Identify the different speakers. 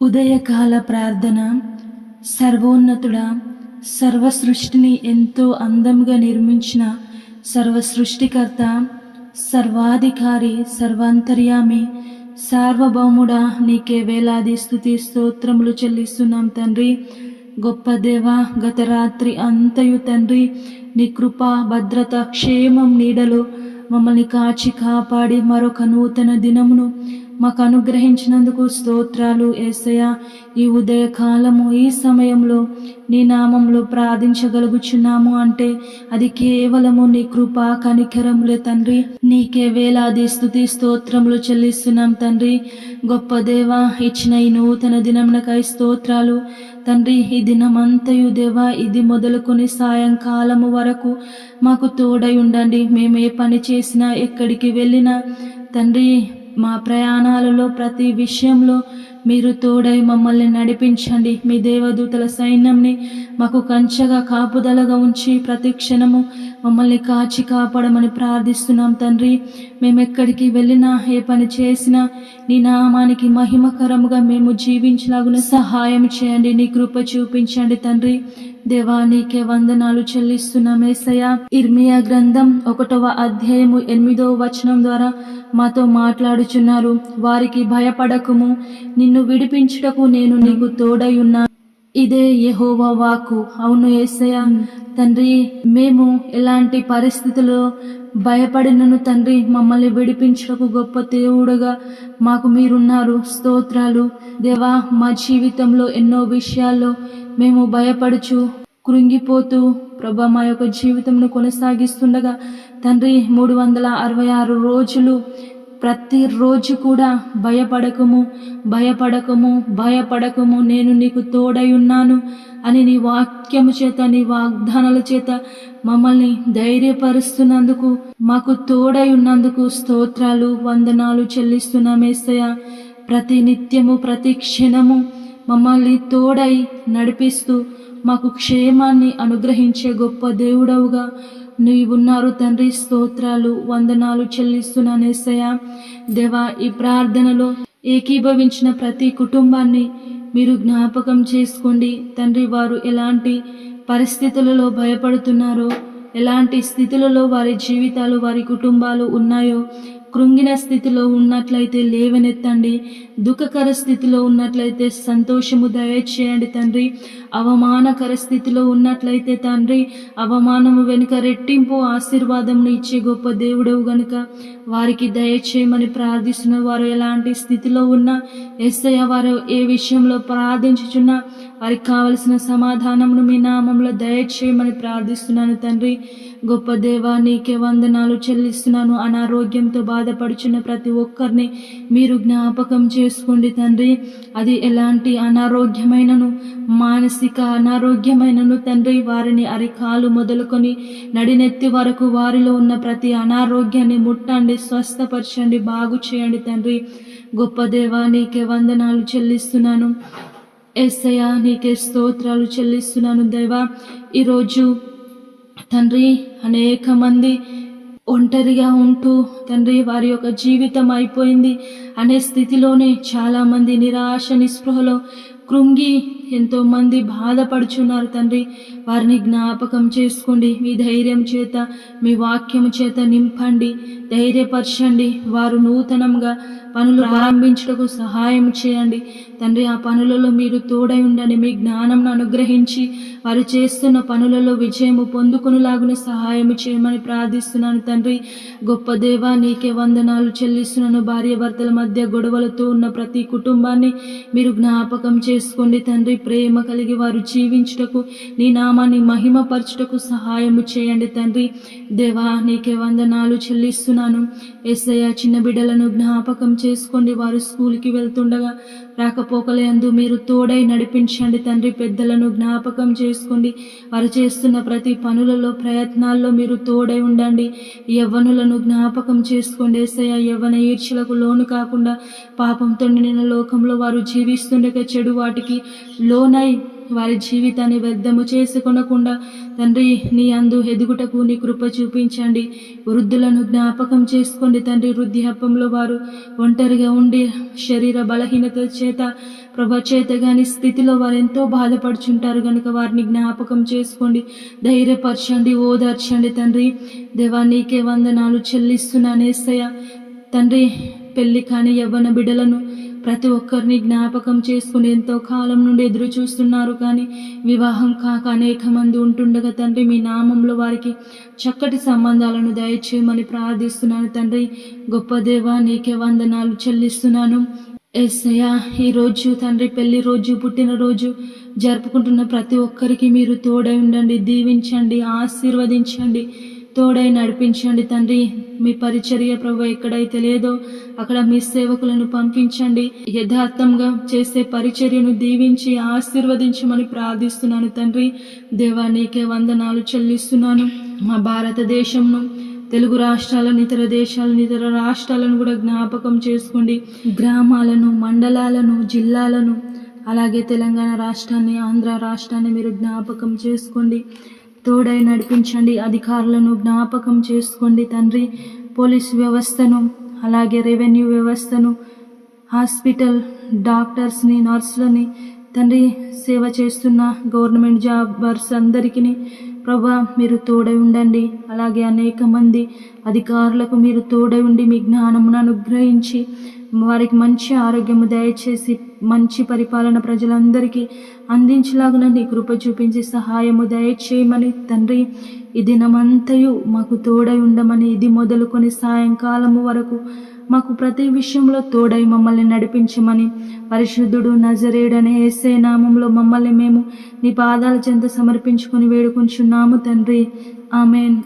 Speaker 1: ఉదయకాల ప్రార్థన సర్వోన్నతుడ సర్వసృష్టిని ఎంతో అందంగా నిర్మించిన సర్వ సృష్టికర్త సర్వాధికారి సర్వాంతర్యామి సార్వభౌముడా నీకే వేలాది స్థుతి స్తోత్రములు చెల్లిస్తున్నాం తండ్రి. గొప్ప దేవ గత రాత్రి అంతయు తండ్రి నీ కృప భద్రత క్షేమం నీడలో మమ్మల్ని కాచి కాపాడి మరొక నూతన దినమును మాకు అనుగ్రహించినందుకు స్తోత్రాలు ఏసయ ఈ ఉదయ కాలము ఈ సమయంలో నీ నామంలో ప్రార్థించగలుగుచున్నాము అంటే అది కేవలము నీ కృపా కనికరములే తండ్రి. నీకే వేలాది స్థుతి స్తోత్రములు చెల్లిస్తున్నాం తండ్రి. గొప్ప దేవ ఇచ్చిన ఈ నూతన దినమునకై స్తోత్రాలు. తండ్రి ఈ దినమంతయు దేవా ఇది మొదలుకొని సాయంకాలము వరకు మాకు తోడై ఉండండి. మేము ఏ పని చేసినా ఎక్కడికి వెళ్ళినా తండ్రి మా ప్రయాణాలలో ప్రతి విషయంలో మీరు తోడై మమ్మల్ని నడిపించండి. మీ దేవదూతల సైన్యంని మాకు కంచెగా కాపుదలగా ఉంచి ప్రతి క్షణము మమ్మల్ని కాచి కాపాడమని ప్రార్థిస్తున్నాం తండ్రి. మేము ఎక్కడికి వెళ్ళినా ఏ పని చేసినా నీ నామానికి మహిమకరముగా మేము జీవించలాగున సహాయం చేయండి నీ కృప చూపించండి తండ్రి. దేవా నీకే వందనాలు చెల్లిస్తున్నాం ఏసయ్య. ఇర్మియా గ్రంథం ఒకటవ అధ్యాయము ఎనిమిదవ వచనం ద్వారా మాతో మాట్లాడుచున్నారు. వారికి భయపడకుము నిన్ను విడిపించుటకు నేను నీకు తోడై ఉన్నా. ఇదే యెహోవా వాకు అవును ఏసయ తండ్రి మేము ఎలాంటి పరిస్థితుల్లో భయపడినను తండ్రి మమ్మల్ని విడిపించకు గొప్ప దేవుడుగా మాకు మీరున్నారు. స్తోత్రాలు. దేవా మా జీవితంలో ఎన్నో విషయాల్లో మేము భయపడుచు కృంగిపోతూ ప్రభా మా యొక్క జీవితంను కొనసాగిస్తుండగా తండ్రి మూడు వందల అరవై ఆరు రోజులు ప్రతిరోజు కూడా భయపడకము భయపడకము భయపడకము నేను నీకు తోడై ఉన్నాను అని నీ వాక్యము చేత నీ వాగ్దానాల చేత మమ్మల్ని ధైర్యపరుస్తున్నందుకు మాకు తోడై ఉన్నందుకు స్తోత్రాలు వందనాలు చెల్లిస్తున్నామేస్తయ ప్రతి నిత్యము ప్రతి క్షణము మమ్మల్ని తోడై నడిపిస్తూ మాకు క్షేమాన్ని అనుగ్రహించే గొప్ప దేవుడవుగా. నీవున్నారు తండ్రి స్తోత్రాలు వందనాలు చెల్లిస్తున్నానేసయ దేవా ఈ ప్రార్థనలో ఏకీభవించిన ప్రతి కుటుంబాన్ని మీరు జ్ఞాపకం చేసుకోండి. తండ్రి వారు ఎలాంటి పరిస్థితులలో భయపడుతున్నారో ఎలాంటి స్థితులలో వారి జీవితాలు వారి కుటుంబాలు ఉన్నాయో కృంగిన స్థితిలో ఉన్నట్లయితే లేవనెత్తండి. దుఃఖకర స్థితిలో ఉన్నట్లయితే సంతోషము దయచేయండి తండ్రి. అవమానకర స్థితిలో ఉన్నట్లయితే తండ్రి అవమానము వెనుక రెట్టింపు ఆశీర్వాదమును ఇచ్చే గొప్ప దేవుడవు గనుక. వారికి దయచేయమని ప్రార్థిస్తున్న వారు ఎలాంటి స్థితిలో ఉన్నా ఎస్ఐ వారు ఏ విషయంలో ప్రార్థించుచున్నా వారికి కావలసిన సమాధానమును మీ నామంలో దయచేయమని ప్రార్థిస్తున్నాను తండ్రి. గొప్ప దేవా నీకే వందనాలు చెల్లిస్తున్నాను. అనారోగ్యంతో బాధపడుచున్న ప్రతి ఒక్కరిని మీరు జ్ఞాపకం చేసుకోండి తండ్రి. అది ఎలాంటి అనారోగ్యమైనను మానసిక అనారోగ్యమైనను తండ్రి వారిని అరికాలు మొదలుకొని నడినెత్తి వరకు వారిలో ఉన్న ప్రతి అనారోగ్యాన్ని ముట్టండి స్వస్థపరచండి బాగు చేయండి తండ్రి. గొప్ప దేవా నీకే వందనాలు చెల్లిస్తున్నాను. ఎస్సయ్య నీకే స్తోత్రాలు చెల్లిస్తున్నాను దేవా. ఈరోజు తండ్రి అనేక మంది ఒంటరిగా ఉంటూ తండ్రి వారి యొక్క జీవితం అయిపోయింది. అనే స్థితిలోనే చాలామంది నిరాశ నిస్పృహలో కృంగి ఎంతోమంది బాధపడుచున్నారు తండ్రి. వారిని జ్ఞాపకం చేసుకోండి. మీ ధైర్యం చేత మీ వాక్యము చేత నింపండి. ధైర్యపరచండి. వారు నూతనంగా పనులు ప్రారంభించుటకు సహాయం చేయండి. తండ్రి ఆ పనులలో మీరు తోడై ఉండండి. మీ జ్ఞానం అనుగ్రహించి వారు చేస్తున్న పనులలో విజయము పొందుకునేలాగున సహాయం చేయమని ప్రార్థిస్తున్నాను తండ్రి. గొప్ప దేవా నీకే వందనాలు చెల్లిస్తున్నాను. భార్య భర్తల మధ్య గొడవలతో ఉన్న ప్రతి కుటుంబాన్ని మీరు జ్ఞాపకం చేసుకోండి తండ్రి. ప్రేమ కలిగి వారు జీవించుటకు నీ నామాన్ని మహిమపరచుటకు సహాయము చేయండి తండ్రి. దేవా నీకే వందనాలు చెల్లిస్తున్నాను. ఎస్ఐ చిన్న బిడ్డలను జ్ఞాపకం చేసుకోండి. వారు స్కూల్కి వెళ్తుండగా రాకపోకలందు మీరు తోడై నడిపించండి తండ్రి. పెద్దలను జ్ఞాపకం చేసుకోండి. వారు చేస్తున్న ప్రతి పనులలో ప్రయత్నాల్లో మీరు తోడై ఉండండి. యవ్వనులను జ్ఞాపకం చేసుకోండి. ఏసయ్య యవ్వన ఈర్ష్యలకు లోను కాకుండా పాపంతో నిండిన లోకంలో వారు జీవిస్తుండగా చెడు వాటికి లోనై వారి జీవితాన్ని వ్యర్థము చేసుకొనకుండా తండ్రి నీ అందు ఎదుగుటకు నీ కృప చూపించండి. వృద్ధులను జ్ఞాపకం చేసుకోండి తండ్రి. వృద్ధాపంలో వారు ఒంటరిగా ఉండి శరీర బలహీనత చేత ప్రభ చేత స్థితిలో వారు ఎంతో బాధపడుచుంటారు. కనుక వారిని జ్ఞాపకం చేసుకోండి. ధైర్యపరచండి ఓదార్చండి తండ్రి. దేవా నీకే వందనాలు చెల్లిస్తున్నానేసయ్య తండ్రి పెళ్ళి కాని యవ్వన బిడ్డలను ప్రతి ఒక్కరిని జ్ఞాపకం చేసుకుని ఎంతో కాలం నుండి ఎదురు చూస్తున్నారు కానీ వివాహం కాక అనేక మంది ఉంటుండగా తండ్రి మీ నామంలో వారికి చక్కటి సంబంధాలను దయచేయమని ప్రార్థిస్తున్నాను తండ్రి. గొప్ప దేవా నీకే వందనాలు చెల్లిస్తున్నాను. ఎస్సయ్యా ఈరోజు తండ్రి పెళ్ళి రోజు పుట్టినరోజు జరుపుకుంటున్న ప్రతి ఒక్కరికి మీరు తోడై ఉండండి దీవించండి ఆశీర్వదించండి. తోడై నడిపించండి తండ్రి. మీ పరిచర్య ప్రభు ఎక్కడైతే లేదో అక్కడ మీ సేవకులను పంపించండి. యథార్థంగా చేసే పరిచర్యను దీవించి ఆశీర్వదించమని ప్రార్థిస్తున్నాను తండ్రి. దేవా నీకే వందనాలు చెల్లిస్తున్నాను. మా భారతదేశంను తెలుగు రాష్ట్రాలను ఇతర దేశాలను ఇతర రాష్ట్రాలను కూడా జ్ఞాపకం చేసుకోండి. గ్రామాలను మండలాలను జిల్లాలను అలాగే తెలంగాణ రాష్ట్రాన్ని ఆంధ్ర రాష్ట్రాన్ని మీరు జ్ఞాపకం చేసుకోండి. తోడై నడిపించండి అధికారులను జ్ఞాపకం చేసుకోండి తండ్రి. పోలీస్ వ్యవస్థను అలాగే రెవెన్యూ వ్యవస్థను హాస్పిటల్ డాక్టర్స్ని నర్సులని తండ్రి సేవ చేస్తున్న గవర్నమెంట్ జాబర్స్ అందరికీ ప్రభా మీరు తోడై ఉండండి. అలాగే అనేక మంది అధికారులకు మీరు తోడై ఉండి మీ జ్ఞానమును అనుగ్రహించి వారికి మంచి ఆరోగ్యము దయచేసి మంచి పరిపాలన ప్రజలందరికీ అందించలాగున నీ కృప చూపించి సహాయము దయచేయమని తండ్రి ఈ దినమంతయు మాకు తోడై ఉండమని ఇది మొదలుకొని సాయంకాలము వరకు మాకు ప్రతి విషయంలో తోడై మమ్మల్ని నడిపించమని పరిశుద్ధుడు నజరేడనే ఏసే నామంలో మమ్మల్ని మేము నీ పాదాల చెంత సమర్పించుకొని వేడుకుంటున్నాము తండ్రి. ఆమెన్.